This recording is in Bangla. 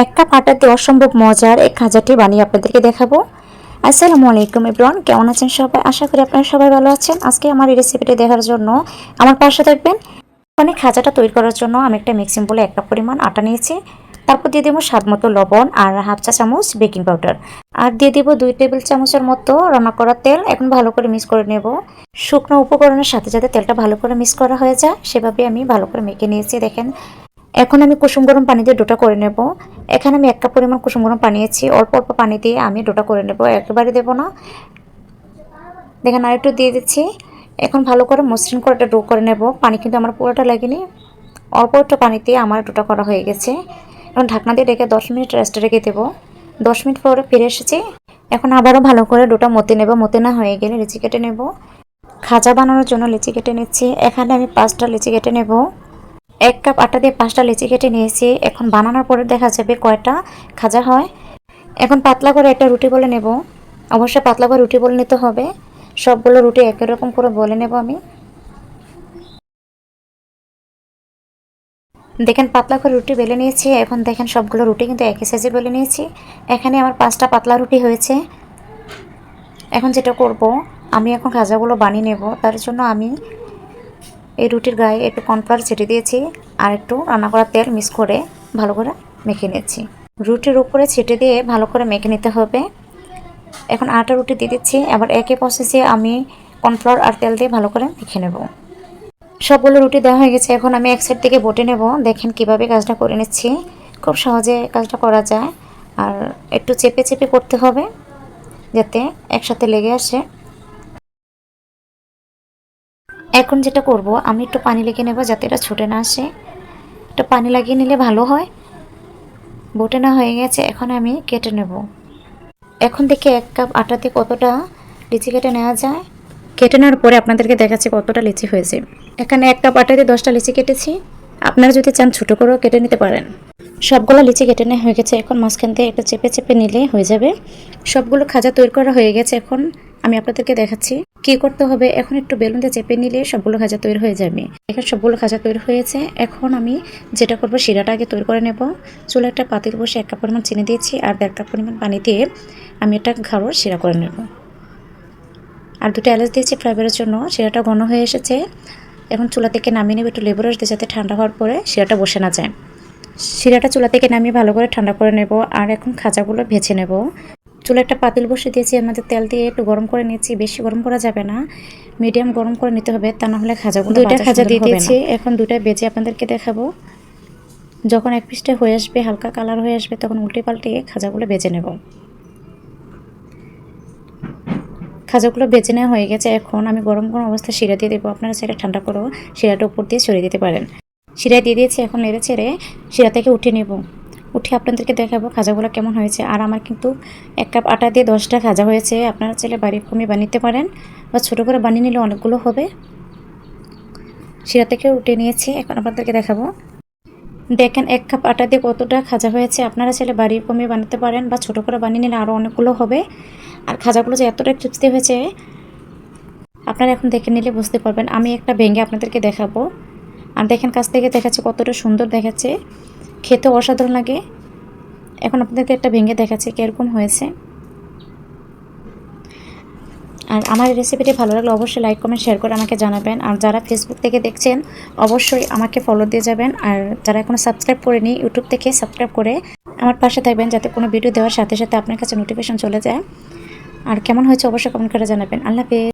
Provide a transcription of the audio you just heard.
এক কাপ আটা দিয়ে অসম্ভব মজার। এই খাজাটি বানিয়ে আপনাদেরকে দেখাবো। আসসালামু আলাইকুম ইব্রান কেমন আছেন সবাই? আশা করি আপনারা সবাই ভালো আছেন। আজকে আমার এই রেসিপিটি দেখার জন্য আমার পাশে থাকবেন। মানে খাজাটা তৈরি করার জন্য আমি একটা মিক্সিং বলে এক কাপ পরিমাণ আটা নিয়েছি। তারপর দিয়ে দেবো স্বাদ মতো লবণ আর হাফ চা চামচ বেকিং পাউডার আর দিয়ে দেবো দুই টেবিল চামচের মতো রান্না করা তেল। এখন ভালো করে মিক্স করে নেব। শুকনো উপকরণের সাথে যাতে তেলটা ভালো করে মিক্স করা হয়ে যায়, সেভাবে আমি ভালো করে মেখে নিয়েছি। দেখেন এখন আমি কুসুম গরম পানি দিয়ে ডোটা করে নেব। এখানে আমি এক কাপ পরিমাণ কুসুম গরম পানি নিয়েছি। অল্প অল্প পানি দিয়ে আমি ডোটা করে নেব। একেবারে দেবো না। দেখেন আরেকটু দিয়ে দিচ্ছি। এখন ভালো করে মসৃণ করে একটা ডো করে নেব। পানি কিন্তু আমার পুরোটা লাগেনি। অল্প একটু পানি দিয়ে আমার ডোটা করা হয়ে গেছে। এখন ঢাকনা দিয়ে রেখে দশ মিনিট রেস্টে রেখে দেবো। দশ মিনিট পরে ফিরে এসেছি। এখন আবারও ভালো করে ডোটা মতে নেব। মতে না হয়ে গেলে লিচি কেটে নেব। খাজা বানানোর জন্য লিচি কেটে নিচ্ছি। এখানে আমি পাঁচটা লিচি কেটে নেব। এক কাপ আটা দিয়ে পাঁচটা লিচি কেটে নিয়েছি। এখন বানানোর পরে দেখা যাবে কয়টা খাজা হয়। এখন পাতলা করে একটা রুটি বলে নেব। অবশ্যই পাতলা করে রুটি বলে নিতে হবে। সবগুলো রুটি একই রকম করে বলে নেব আমি। দেখেন, পাতলা করে রুটি বেলে নিয়েছি। এখন দেখেন, সবগুলো রুটি কিন্তু একই সাইজে বেলে নিয়েছি। এখানে আমার পাঁচটা পাতলা রুটি হয়েছে। এখন যেটা করব, আমি এখন খাজাগুলো বানিয়ে নেব। তার জন্য আমি এই রুটির গায়ে একটু কর্নফ্লাওয়ার ছেটে দিয়েছি আর একটু রান্না করা তেল মিক্স করে ভালো করে মেখে নিয়েছি। রুটির উপরে ছেটে দিয়ে ভালো করে মেখে নিতে হবে। এখন আটা রুটি দিয়ে দিচ্ছি। আবার একই প্রসেসে আমি কর্নফ্লাওয়ার আর তেল দিয়ে ভালো করে মেখে নেব। সবগুলো রুটি দেওয়া হয়ে গেছে। এখন আমি এক সাইড থেকে বটে নেব। দেখেন কীভাবে কাজটা করে নিচ্ছি। খুব সহজে কাজটা করা যায়। আর একটু চেপে চেপে করতে হবে, যাতে একসাথে লেগে আসে। এখন যেটা করব, আমি একটু পানি লেগে নেব যাতে এটা ছুটে না আসে। একটু পানি লাগিয়ে নিলে ভালো হয়। বটে না হয়ে গেছে, এখন আমি কেটে নেব। এখন দেখে এক কাপ আটাতে কতটা লিচি কেটে নেওয়া যায়। কেটে নেওয়ার পরে আপনাদেরকে দেখাচ্ছি কতটা লিচি হয়েছে। এখানে এক কাপ আটাতে দশটা লিচি কেটেছি। আপনারা যদি চান ছোটো করেও কেটে নিতে পারেন। সবগুলো লিচি কেটে নেওয়া হয়ে গেছে, এখন মাঝখান থেকে একটা চেপে চেপে নিলে হয়ে যাবে। সবগুলো খাজা তৈরি করা হয়ে গেছে, এখন আমি আপনাদেরকে দেখাচ্ছি। কি করতে হবে? এখন একটু বেলুন দিয়ে চেপে নিলে সবগুলো খাজা তৈরি হয়ে যাবে। এখন সবগুলো খাজা তৈরি হয়েছে। এখন আমি যেটা করব, শিরাটা আগে তৈরি করে নেব। চুলে একটা পাতিল বসে এক কাপ পরিমাণ চিনি দিয়েছি আর দেড় কাপ পরিমাণ পানি দিয়ে আমি এটা ঘাড়ো শিরা করে নেব। আর দুটো এলাচ দিয়েছি ফ্রাইবারের জন্য। শিরাটা ঘন হয়ে এসেছে। এখন চুলা থেকে নামিয়ে নেব একটু লেবু রস দিয়ে যাতে ঠান্ডা হওয়ার পরে শিরাটা বসে না যায়। শিরাটা চুলা থেকে নামিয়ে ভালো করে ঠান্ডা করে নেব। আর এখন খাজাগুলো ভেজে নেব। চুলে একটা পাতিল বসে দিয়েছি আমাদের তেল দিয়ে একটু গরম করে নিয়েছি। বেশি গরম করা যাবে না মিডিয়াম গরম করে নিতে হবে তা না হলে খাজাগুলো দুইটা খাজা দিয়ে দিয়েছি এখন দুইটা বেজে আপনাদেরকে দেখাবো। যখন এক পিসটা হয়ে আসবে হালকা কালার হয়ে আসবে তখন উল্টে পাল্টে খাজাগুলো বেজে নেব। খাজাগুলো বেজে নেওয়া হয়ে গেছে এখন আমি গরম গরম অবস্থায় শিরা দিয়ে দেবো। আপনারা সেটা ঠান্ডা করো শিরাটা উপর দিয়ে ছড়িয়ে দিতে পারেন। শিরা দিয়ে দিয়েছি এখন নেড়ে ছেড়ে শিরা থেকে উঠে নেব। উঠে আপনাদেরকে দেখাবো খাজাগুলো কেমন হয়েছে। আর আমার কিন্তু এক কাপ আটা দিয়ে দশটা খাজা হয়েছে। আপনারা চাইলে বাড়ির কমে বানিয়ে পারেন বা ছোটো করে বানিয়ে নিলে অনেকগুলো হবে। শিরা থেকে উঠে নিয়েছি। এখন আপনাদেরকে দেখাবো। দেখেন, এক কাপ আটা দিয়ে কতটা খাজা হয়েছে। আপনারা চাইলে বাড়ির কমে বানাতে পারেন বা ছোটো করে বানিয়ে নিলে আরও অনেকগুলো হবে। আর খাজাগুলো যে এতটা ক্রিপসি হয়েছে, আপনারা এখন দেখে নিলে বুঝতে পারবেন। আমি একটা ভেঙে আপনাদেরকে দেখাবো। আর দেখেন, কাছ থেকে দেখাচ্ছে কতটা সুন্দর দেখাচ্ছে। খেতে অসাধারণ লাগে। এখন আপনাদেরকে একটা ভেঙে দেখাচ্ছে কীরকম হয়েছে। আর আমার রেসিপিটি ভালো লাগলে অবশ্যই লাইক কমেন্ট শেয়ার করে আমাকে জানাবেন। আর যারা ফেসবুক থেকে দেখছেন, অবশ্যই আমাকে ফলো দিয়ে যাবেন। আর যারা এখনও সাবস্ক্রাইব করেনি ইউটিউব থেকে সাবস্ক্রাইব করে আমার পাশে থাকবেন যাতে কোনো ভিডিও দেওয়ার সাথে সাথে আপনার কাছে নোটিফিকেশন চলে যায়। আর কেমন হয়েছে অবশ্যই কমেন্ট করে জানাবেন। আল্লাহ হাফেজ।